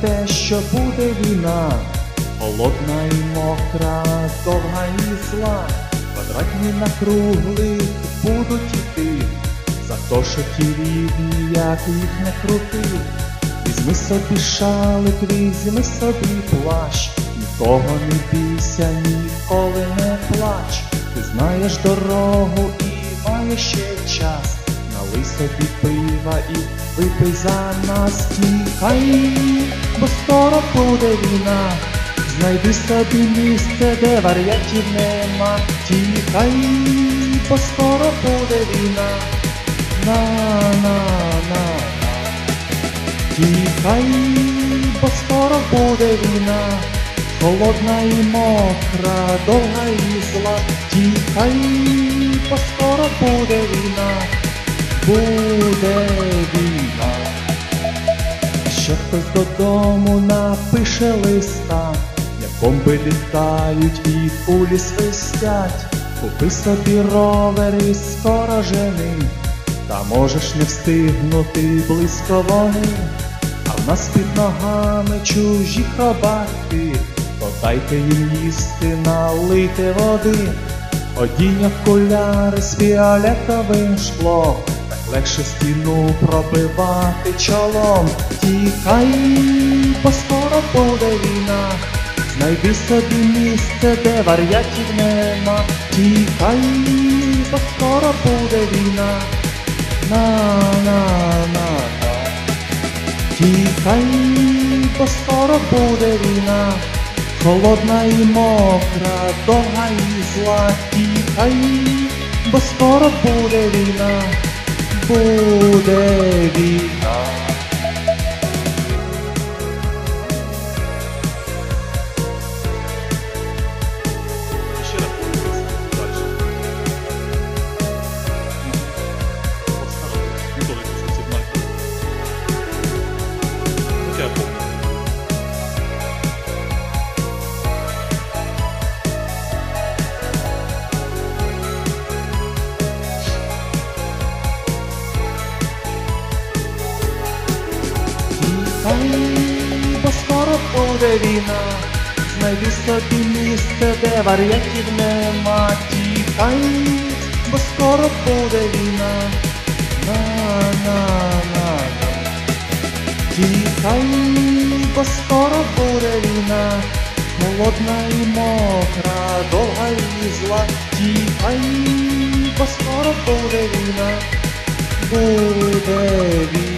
те, що буде війна, холодна і мокра, довга і зла, квадратні на круглих будуть іти, за то, що ті рідні, як їх не крути. Візьми собі шалик, візьми собі плащ, нікого не бійся, ніколи не плач. Ти знаєш дорогу і маєш ще час. Налий собі пива і випий за нас тікай, бо скоро буде війна. Знайди собі місце, де варіантів нема. Тікай, бо скоро буде війна. На на на. Тікай, бо скоро буде війна, холодна і мокра, довга і зла. Тікай, бо скоро буде війна, буде війна. Ще хтось додому напише листа, як бомби літають і кулі свистять. Купи собі ровер і та можеш не встигнути близько вони, а в нас під ногами чужі хробаки, то дайте їм їсти, налити води, одінь окуляри з фіолетовим шклом, легше стіну пробивати чолом. Тікай, бо скоро буде війна. Знайди собі місце, де варіантів нема. Тікай, бо скоро буде війна. На на на на. Тікай, бо скоро буде війна. Холодна і мокра, довга і зла. Тікай, бо скоро буде війна. Буде війна. Ще буде війна, знайди собі місце, де варіантів нема. Тікай, бо скоро буде війна. На на на на. Тікай, бо скоро буде війна, холодна і мокра, довга і зла. Тікай, бо скоро буде війна, буде війна.